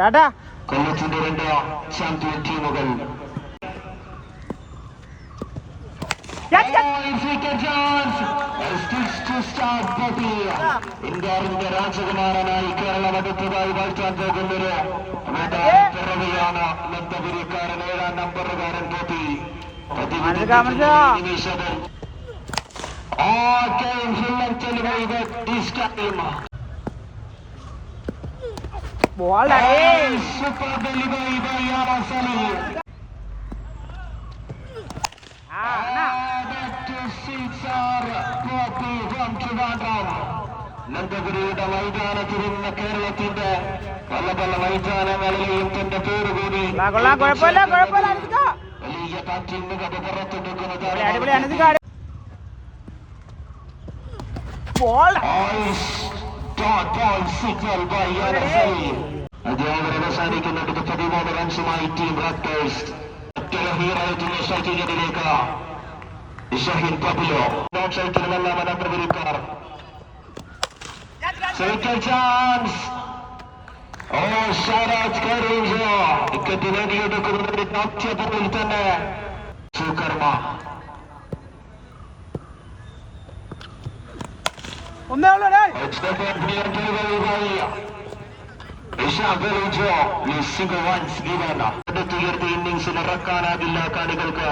ചേട്ടാ കൊല്ലത്തിന്റെ രണ്ട് ചാമ്പ്യൻ ടീമുകൾ ഇന്ത്യന്റെ രാജകുമാരനായി കേരളം അടുത്തതായി വാഴ്ത്താൻ പോകുന്നത്. പിറവിയാണ് ലബ്ധപുരിക്കാരൻ ഏഴാം നമ്പറുകാരൻ പോത്തി ആ ഗെയിം ഫുള്ളൻ തെളിവ് this time. ആ അണ്ണാ. നന്ദപുരിയുടെ മൈതാനത്തിൽ ഇന്ന് കേരളത്തിന്റെ പല പല മൈതാനങ്ങളിലെയും തന്റെ പേര് കൂടി വലിയ കാറ്റിൽ മികവ് പുറത്തെടുക്കുന്നത് അധ്യാപകർ അവസാനിക്കുന്നുണ്ട് പതിമൂന്ന് റൺസുമായി ടീം റാപ്റ്റേഴ്സ് ഹീറോയിട്ടിന്റെ ഷൈറ്റിലേക്ക് ഷഹീൻ പബിലോ. ഷൈറ്റിലുമെല്ലാം അനന്തപുരിക്കാർ സൈക്കിൾ ചാൻസ് ഓ ഷാരാജ് കരൂജ വിക്കറ്റ് നേടിയെടുക്കുന്നതിന്റെ നോക്കിയപ്പോൾ തന്നെ. സുകർമ്മ. ഒന്നേ ഉള്ളൂ ഇറക്കാനാകില്ല കാണികൾക്ക്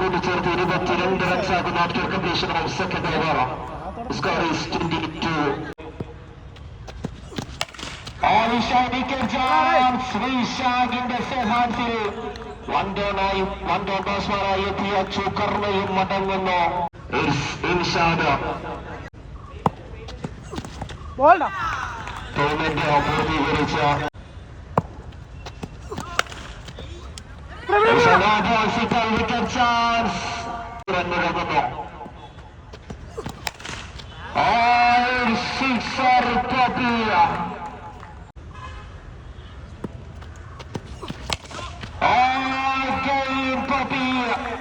കൂട്ടിച്ചേർത്ത് ഇരുപത്തിരണ്ട് റൺസ് ആകുന്നു after second over score is twenty two ശ്രീശാഖിന്റെ സഹായത്തിൽ വൺ ഡോൺ ബാസ്മാനായി എത്തിയ ചുക്കർമ്മയും മടങ്ങുന്നു. ടൂർണമെന്റ് പൂർത്തീകരിച്ച. Wicket chance. റണ്ണിറങ്ങുന്നു സിക്സർ കോപ്പിയ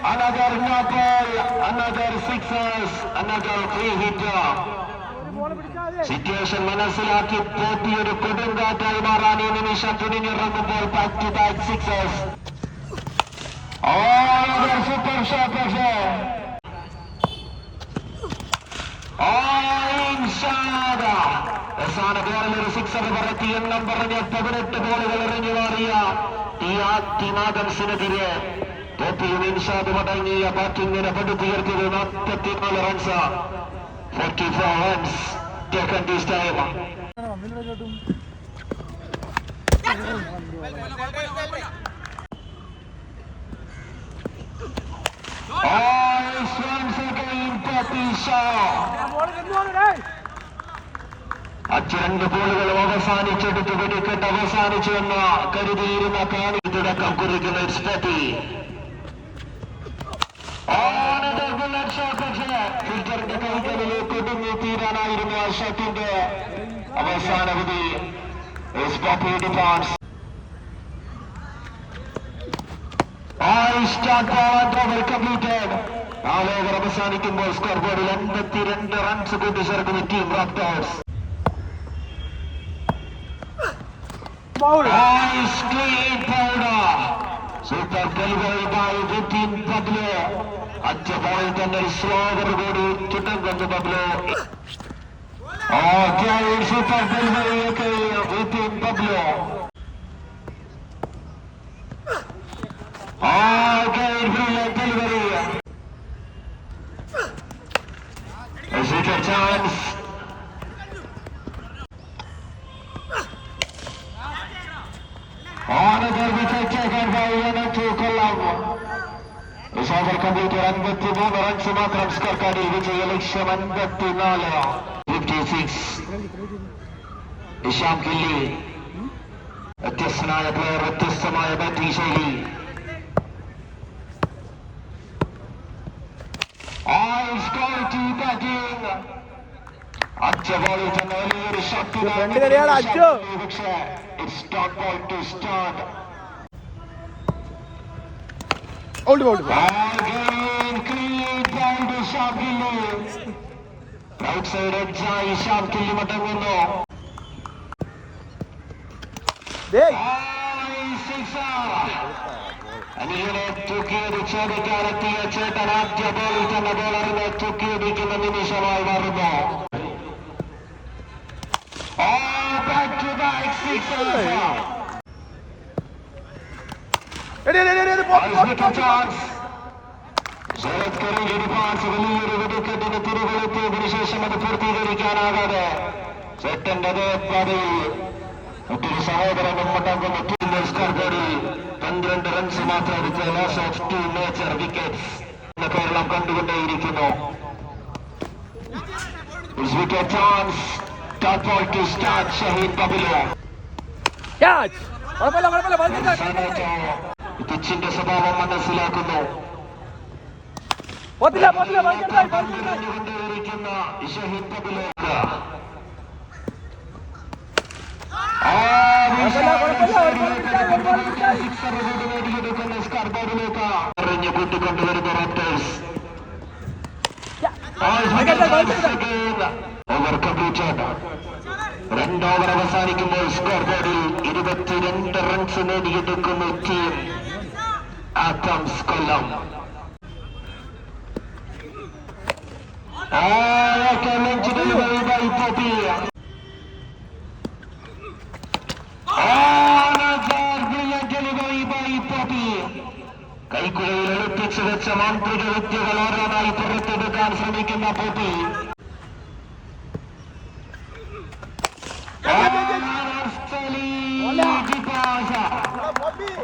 Another knuckle, another sixers, another three hitter. Situation മനസ്സിലാക്കി ഒരു കൊടുങ്കാറ്റായി മാറാൻ ഈ നിമിഷം തുണിഞ്ഞിറങ്ങുമ്പോൾ back to back sixers super shot പക്ഷേ അവസാന ബോളിൽ ഒരു സിക്സർ പറത്തി എണ്ണം പറഞ്ഞ് പതിനെട്ട് ബോളുകൾ എറിഞ്ഞു മാറിയ ഈ ആദ്യമാകംസിനെതിരെ തോപ്പിയും ഇൻഷാദ് മടങ്ങിയ ബാറ്റിംഗിനെ പടുത്തുയർത്തിയത് നാൽപ്പത്തിനാല് runs forty four runs taken time ബോളുകളും അവസാനിച്ചെടുത്ത് വെടിക്കെട്ട് അവസാനിച്ചു എന്ന് കരുതിയിരുന്ന കാണി തുടക്കം കുറിക്കുന്ന സ്പെത്തി ഫിൽറ്ററിന്റെ കൈകളിലേക്ക് ഒതുങ്ങി തീരാനായിരുന്നു ആ ഷട്ടിന്റെ അവസാന വിധി സ്പോപ്പി ഡിഫാൻസ് കംപ്ലീറ്റഡ് നാല് ഓവർ അവസാനിക്കുമ്പോൾ സ്കോർ ബോർഡിൽ എൺപത്തിരണ്ട് runs കൂട്ടിച്ചേർക്കുന്ന team raptors Bowler. Ice clean powder. Super delivery by Vitin Pablo. അറ്റ ബോളിൽ തന്നെ ഒരു സ്ലോവർ കൂടി ചുട്ടം പബ്ലോ സൂപ്പർ ഡെലിവറി ഒക്കെ within Pablo delivery chance Another wicket taken by Yanatu Colombo. Over complete അൻപത്തി മൂന്ന് റൺസ് മാത്രം സ്കോർ കാർഡിൽ വിജയ ലക്ഷ്യം അൻപത്തിനാല് ഫിഫ്റ്റി സിക്സ് ഇഷാം കില്ലി വ്യത്യസ്തനായ പ്ലെയർ വ്യത്യസ്തമായ ബാറ്റിംഗ് ശൈലി അച്ഛ ബോളിൽ തന്നെ out out right side എഡ്ജായി sham കില്ലി മടങ്ങുന്നു അനിയനെ തൂക്കിയത് ചോദിക്കാനെത്തിയ ചേട്ടൻ ആദ്യ ബോളിൽ തന്നെ ബോളറിനെ തൂക്കിയടിക്കുന്ന നിമിഷമായി മാറുന്നു Oh, back to back sixes. എടി എടി എടി Isaac a chance. Sarath Kareem pass വലിയൊരു വെടിക്കെട്ടിന് തിരികൊളുത്തിയതിനു ശേഷം അത് പൂർത്തീകരിക്കാനാകാതെ ചേട്ടന്റെ അതേ പാതയിൽ മറ്റൊരു സഹോദരനും മടങ്ങുന്ന ടീം സ്കോർ ബോർഡിൽ പന്ത്രണ്ട് റൺസ് മാത്രം എടുത്ത് loss of two major wickets എന്ന Keralam കണ്ടുകൊണ്ടേയിരിക്കുന്നു wicket chance top ball to start Shahid ബബുലോ പിച്ചിന്റെ സ്വഭാവം മനസ്സിലാക്കുന്നു. രണ്ടോവർ പോത്തില്ല പതിനഞ്ച് പതിനഞ്ച് കൊണ്ടുവരിക്കുന്ന ഷഹീദ് ബബുലോക്ക് എറിഞ്ഞ് കൂട്ടിക്കൊണ്ടുവരുന്ന റോപ്റ്റേഴ്സ് ഓവർ കംപ്ലീറ്റഡ് രണ്ട് ഓവർ അവസാനിക്കുമ്പോൾ സ്കോർ ബോർഡിൽ ഇരുപത്തിരണ്ട് runs നേടിയെടുക്കുന്നു team atoms Kollam ആയൊക്കെ lunch delivery by Poppy delivery by Poppy കൈക്കുഴയിൽ എളുപ്പിച്ചു വെച്ച മാന്ത്രിക വിദ്യകൾ ഓരോന്നായി പുറത്തെടുക്കാൻ ശ്രമിക്കുന്ന പോപ്പി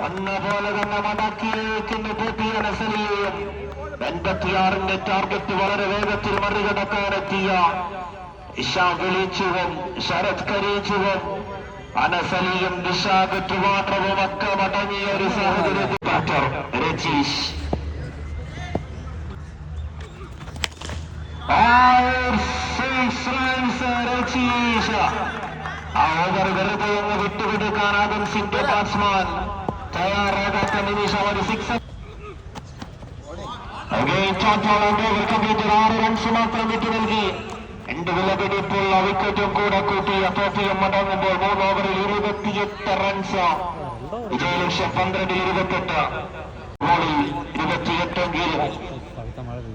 അന്ന പോലെ തന്നെ മടക്കിയേക്കുന്ന പോപ്പിയാണ് സലിയും എൺപത്തിയാറിന്റെ ടാർഗറ്റ് വളരെ വേഗത്തിൽ മറികടക്കാനെത്തിയ ഇഷാ വിളിച്ചുവും ശരത് കരീച്ചുവും അനസലിയും നിഷാദ് ട്രിവാൻഡ്രവും ഒക്കെ മടങ്ങിയ ഒരു സാഹചര്യത്തിൽ ബാറ്റർ രജീഷ്. രജീഷ്. ആ ഓവർ വെറുതെ അങ്ങ് വിട്ടുകൊടുക്കാൻ സിംഗ് ബാറ്റ്സ്മാൻ തയ്യാറാകാത്ത നിമിഷം ഒരു സിക്സ് കംപ്ലീറ്റ് ആറ് റൺസ് മാത്രം വിട്ടു നൽകി രണ്ട് വിലപിടിപ്പുള്ള വിക്കറ്റും കൂടെ കൂട്ടി തോപ്പിയും മടങ്ങുമ്പോൾ മൂന്ന് ഓവറിൽ ഇരുപത്തിയെട്ട് റൺസ് വിജയലക്ഷ്യം പന്ത്രണ്ടിൽ ഇരുപത്തെട്ട് ബോളിൽ ഇരുപത്തിയെട്ടെങ്കിലും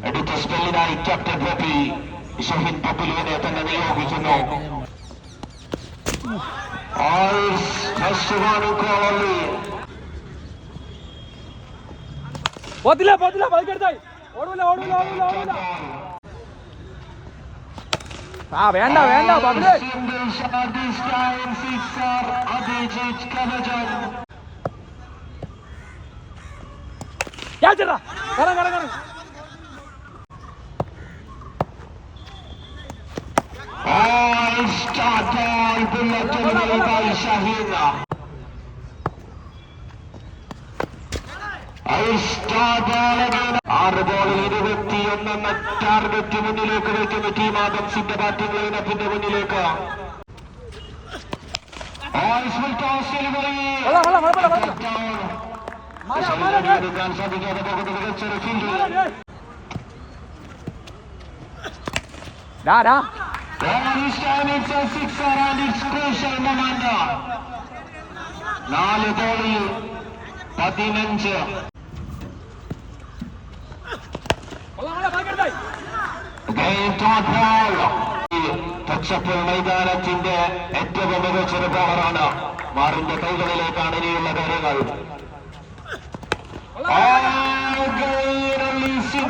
അടുത്ത സ്പെല്ലിനായി ക്യാപ്റ്റൻ പപ്പി ഷഹീദ് പപ്പുലുവിനെ തന്നെ നിയോഗിക്കുന്നു ഫസ്റ്റ് വാണിംഗ് പോത്തില്ല പോത്തില്ല പതിക്കടുത്തായി. ഓടൂല ഓടൂല ഓടൂല ഓടൂല. ആ വേണ്ട വേണ്ട Kavajan. ക്യാച്ചറാ ആറ് ബോളിൽ ഇരുപത്തിയൊന്നെന്ന ടാർഗറ്റ് മുന്നിലേക്ക് വയ്ക്കുന്ന ടീം ആദംസിന്റെ ബാറ്റിംഗ് ലൈനപ്പിന്റെ മുന്നിലേക്ക് All full toss പച്ചപ്പുൽ മൈതാനത്തിന്റെ ഏറ്റവും മികച്ചൊരു പവറാണ് മാറിന്റെ കൈകളിലേക്കാണ് ഇനിയുള്ള കാര്യങ്ങൾ. Oh, Gain releasing